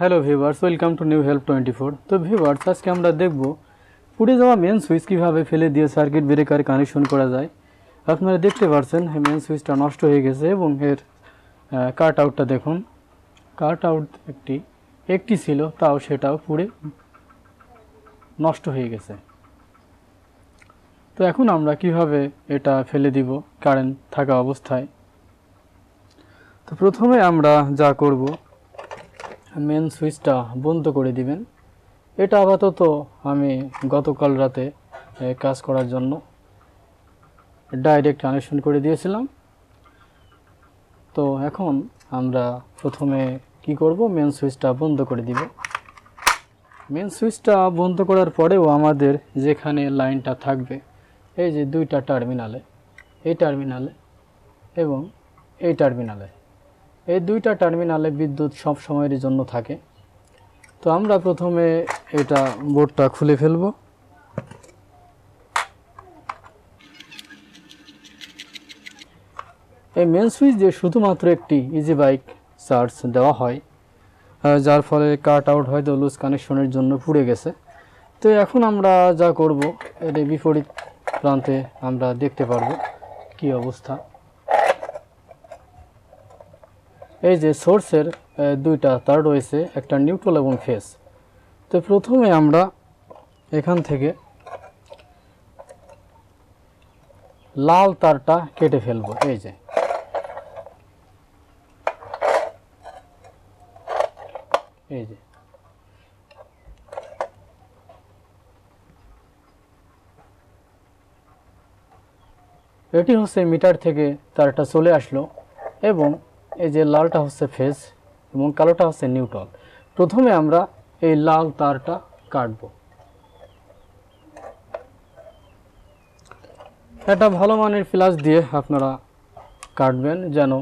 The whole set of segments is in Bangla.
Hello viewers welcome to new help twenty four তো ভিউয়ার্স আজকে আমরা দেখব পুড়ে যাওয়া মেন সুইচ কীভাবে ফেলে দিয়ে সার্কিট ব্রেকার কানেকশন করা যায়। আপনারা দেখতে পাচ্ছেন মেন সুইচটা নষ্ট হয়ে গেছে এবং এর কাট আউটটা দেখুন। কাট আউট একটি একটি ছিল, তাও সেটাও পুড়ে নষ্ট হয়ে গেছে। তো এখন আমরা কীভাবে এটা ফেলে দিব কারেন্ট থাকা অবস্থায়? তো প্রথমে আমরা যা করব মেন সুইচটা বন্ধ করে দিবেন। এটা আপাতত আমি গতকাল রাতে কাজ করার জন্য ডাইরেক্ট কানেকশন করে দিয়েছিলাম। তো এখন আমরা প্রথমে কি করব? মেন সুইচটা বন্ধ করে দিব। মেন সুইচটা বন্ধ করার পরেও আমাদের যেখানে লাইনটা থাকবে, এই যে দুইটা টার্মিনালে এই টার্মিনালে এবং এই টার্মিনালে এই দুইটা টার্মিনালে বিদ্যুৎ সব সময়ের জন্য থাকে। তো আমরা প্রথমে এটা বোর্ডটা খুলে ফেলব। এই মেন সুইচ দিয়ে শুধুমাত্র একটি ইজি বাইক চার্জ দেওয়া হয় যার ফলে কাট আউট হয়তো লুজ কানেকশনের জন্য পুড়ে গেছে। তো এখন আমরা যা করব, এর বিপরীত প্রান্তে আমরা দেখতে পারব কি অবস্থা। এই যে সোর্সের দুইটা তার রয়েছে একটা নিউট্রাল এবং ফেস তো প্রথমে আমরা এখান থেকে লাল তারটা কেটে ফেলব, এই যে। এই যে। এটি হচ্ছে মিটার থেকে তারটা চলে আসলো এবং এই যে লালটা হচ্ছে ফেজ এবং কালোটা হচ্ছে নিউট্রাল প্রথমে আমরা এই লাল তারটা কাটব। একটা ভালো মানের ফ্লাস দিয়ে আপনারা কাটবেন যেন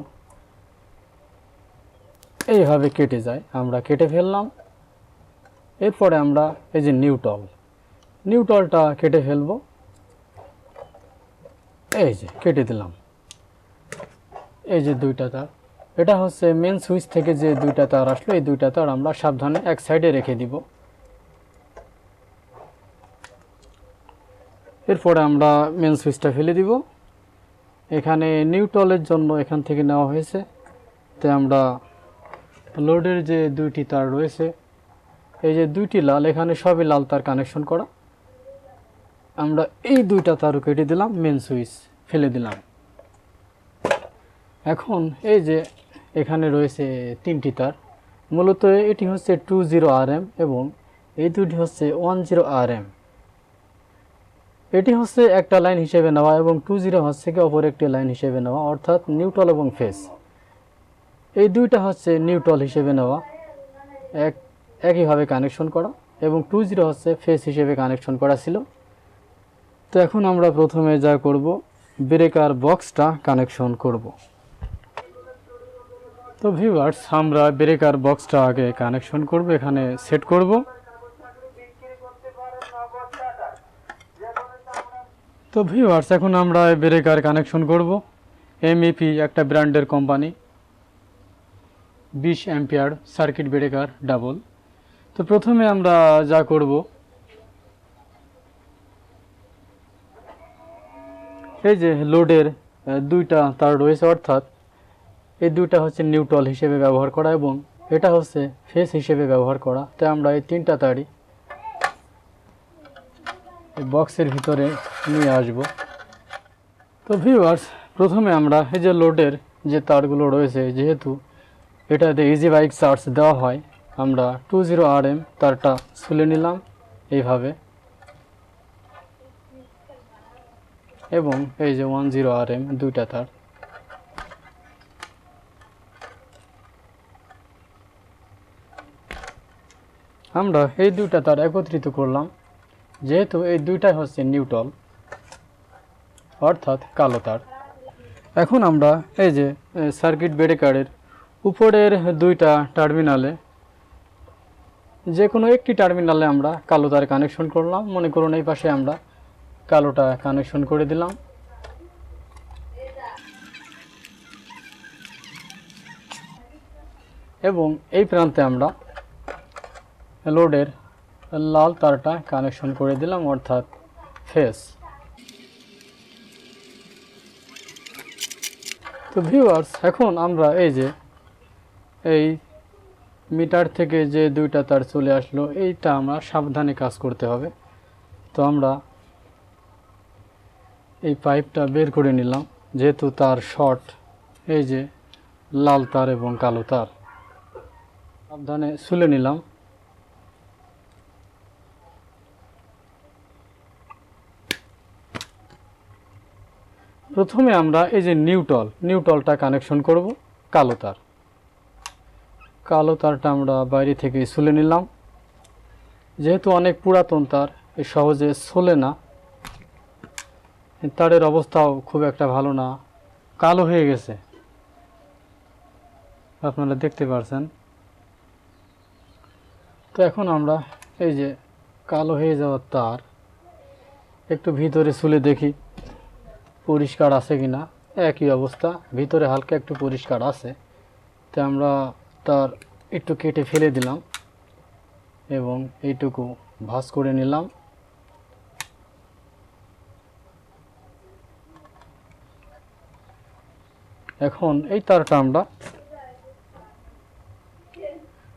এইভাবে কেটে যায়। আমরা কেটে ফেললাম। এরপরে আমরা এই যে নিউটল, নিউটলটা কেটে ফেলব। এই যে কেটে দিলাম। এই যে দুইটা তার। এটা হচ্ছে মেন সুইচ থেকে যে দুইটা তার আসলো, এই দুইটা তার আমরা সাবধানে এক সাইডে রেখে দিব। এরপরে আমরা মেন সুইচটা ফেলে দিব। এখানে নিউটলের জন্য এখান থেকে নেওয়া হয়েছে। তো আমরা লোডের যে দুইটি তার রয়েছে, এই যে দুইটি লাল, এখানে সবই লাল তার কানেকশন করা। আমরা এই দুইটা তারও কেটে দিলাম মেন সুইচ ফেলে দিলাম। এখন এই যে এখানে রয়েছে তিনটি তার। মূলত এটি হচ্ছে টু জিরো আর এম এবং এই দুটি হচ্ছে ওয়ান জিরো আর এম এটি হচ্ছে একটা লাইন হিসেবে নেওয়া এবং টু জিরো হচ্ছে কি অপর একটি লাইন হিসেবে নেওয়া, অর্থাৎ নিউট্রাল এবং ফেস এই দুইটা হচ্ছে নিউট্রাল হিসেবে নেওয়া। এক একইভাবে কানেকশন করা এবং টু জিরো হচ্ছে ফেস হিসেবে কানেকশন করা ছিল। তো এখন আমরা প্রথমে যা করব, ব্রেকার বক্সটা কানেকশন করব। তো ভিউয়ার্স আমরা ব্রেকার বক্সটা আগে কানেকশন করব, এখানে সেট করব। তো ভিউয়ার্স এখন আমরা ব্রেকার কানেকশন করব। এমইপি একটা ব্র্যান্ডের কোম্পানি বিশ অ্যাম্পিয়ার সার্কিট ব্রেকার ডাবল তো প্রথমে আমরা যা করব, এই যে লোডের দুইটা তার রয়েছে, অর্থাৎ এই দুইটা হচ্ছে নিউট্রাল হিসেবে ব্যবহার করা এবং এটা হচ্ছে ফেস হিসেবে ব্যবহার করা। তাই আমরা এই তিনটা তারই বক্সের ভিতরে নিয়ে আসব। তো ভিউয়ার্স প্রথমে আমরা এই যে লোডের যে তারগুলো রয়েছে, যেহেতু এটাতে ইজি বাইক চার্জ দেওয়া হয়, আমরা টু জিরো আর এম তারটা খুলে নিলাম এইভাবে। এবং এই যে ওয়ান জিরো আর এম দুইটা তার। আমরা এই দুইটা তার একত্রিত করলাম, যেহেতু এই দুইটাই হচ্ছে নিউটল অর্থাৎ কালো তার। এখন আমরা এই যে সার্কিট ব্রেকারের উপরের দুইটা টার্মিনালে যে কোনো একটি টার্মিনালে আমরা কালো তার কানেকশন করলাম। মনে করুন এই পাশে আমরা কালোটা কানেকশন করে দিলাম। এবং এই প্রান্তে আমরা লোডের লাল তারটা কানেকশন করে দিলাম, অর্থাৎ ফেস তো ভিউয়ার্স এখন আমরা এই যে, এই মিটার থেকে যে দুইটা তার চলে আসলো, এইটা আমরা সাবধানে কাজ করতে হবে। তো আমরা এই পাইপটা বের করে নিলাম, যেহেতু তার শর্ট এই যে লাল তার এবং কালো তার। সাবধানে শুলে নিলাম। প্রথমে আমরা এই যে নিউটল, নিউটলটা কানেকশন করব কালো তার। কালো তারটা আমরা বাইরে থেকে শুলে নিলাম। যেহেতু অনেক পুরাতন তার এই সহজে সোলে না। তারের অবস্থাও খুব একটা ভালো না। কালো হয়ে গেছে। আপনারা দেখতে পারছেন। তো এখন আমরা এই যে কালো হয়ে যাওয়ার তার, একটু ভিতরে শুলে দেখি। পরিষ্কার আছে কি না একই অবস্থা। ভিতরে হালকা একটু পরিষ্কার আছে। তো আমরা তার একটু কেটে ফেলে দিলাম এবং এইটুকু ভাঁজ করে নিলাম। এখন এই তারটা আমরা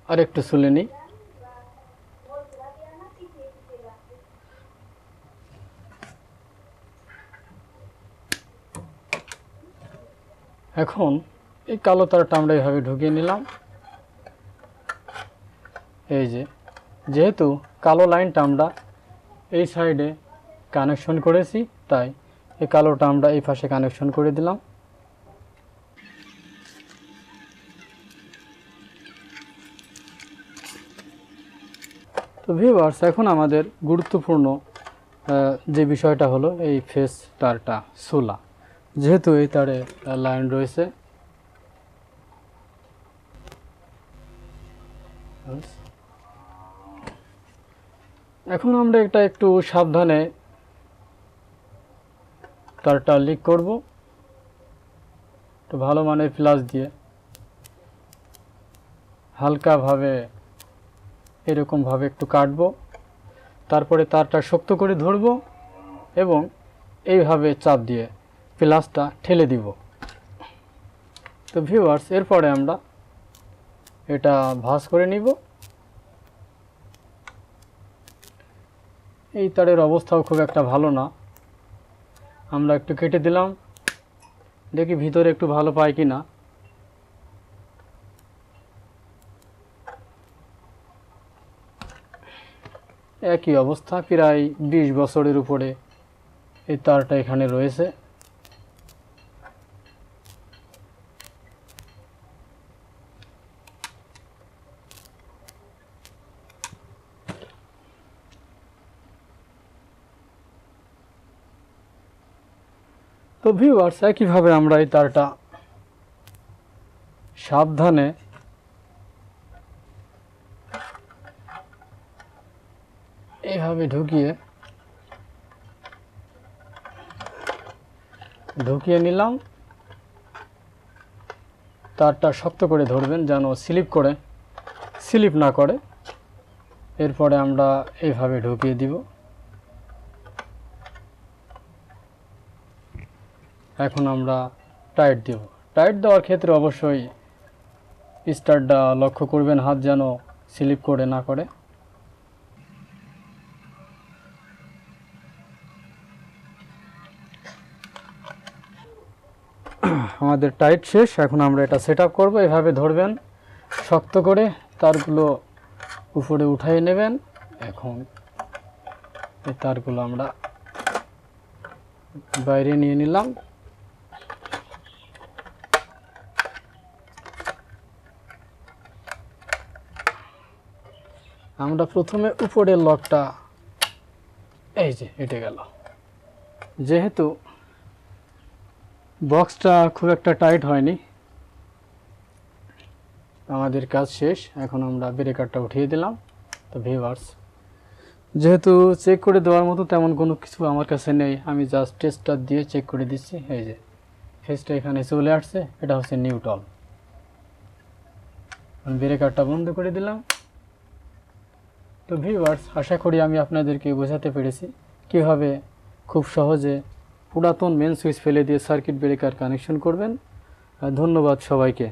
আর একটু নিই। এখন এই কালো তারটা আমরা এইভাবে ঢুকিয়ে নিলাম। এই যে, যেহেতু কালো লাইনটা আমরা এই সাইডে কানেকশন করেছি, তাই এই কালোটা আমরা এই পাশে কানেকশন করে দিলাম। তো ভিউয়ার্স এখন আমাদের গুরুত্বপূর্ণ যে বিষয়টা হলো এই ফেস তারটা সোলা যেহেতু এই তারে লাইন রয়েছে। এখন আমরা এটা একটু সাবধানে তারটা লিক করব। একটু ভালো মানের ফ্লাস দিয়ে। হালকাভাবে, এরকমভাবে একটু কাটবো। তারপরে তারটা শক্ত করে ধরবো এবং এইভাবে চাপ দিয়ে প্লাসটা ঠেলে দিব। তো ভিউয়ার্স এরপরে আমরা এটা ভাঁজ করে নিব। এই তারের অবস্থাও খুব একটা ভালো না। আমরা একটু কেটে দিলাম। দেখি ভিতরে একটু ভালো পাই কি না একই অবস্থা, প্রায় বিশ বছরের উপরে এই তারটা এখানে রয়েছে। তো ভিউয়ার্স একইভাবে আমরা এই তারটা সাবধানে এইভাবে ঢুকিয়ে ঢুকিয়ে নিলাম। তারটা শক্ত করে ধরবেন যেন স্লিপ করে, স্লিপ না করে। এরপরে আমরা এইভাবে ঢুকিয়ে দিব। এখন আমরা টাইট দেব। টাইট দেওয়ার ক্ষেত্রে অবশ্যই স্টারটা লক্ষ্য করবেন, হাত যেন স্লিপ করে না করে। আমাদের টাইট শেষ, এখন আমরা এটা সেট আপ করব, এভাবে ধরবেন, শক্ত করে তারগুলো উপরে উঠাই নেবেন। এখন এই তারগুলো আমরা বাইরে নিয়ে নিলাম। আমরা প্রথমে উপরের লকটা এই যে এটে গেল। যেহেতু বক্সটা খুব একটা টাইট হয়নি, আমাদের কাজ শেষ, এখন আমরা ব্রেকারটা উঠিয়ে দিলাম। তো ভিভার্স যেহেতু চেক করে দেওয়ার মতো তেমন কোনো কিছু আমার কাছে নেই, আমি জাস্ট টেস্টটা দিয়ে চেক করে দিচ্ছি। এই যে, ফেসটা এখানে চলে আসছে, এটা হচ্ছে নিউটল ব্রেকারটা বন্ধ করে দিলাম। তো ভিউয়ার্স আশা করি আমি আপনাদেরকে বোঝাতে পেরেছি কীভাবে খুব সহজে পুরাতন মেন সুইচ ফেলে দিয়ে সার্কিট ব্রেকার কানেকশন করবেন। ধন্যবাদ সবাইকে।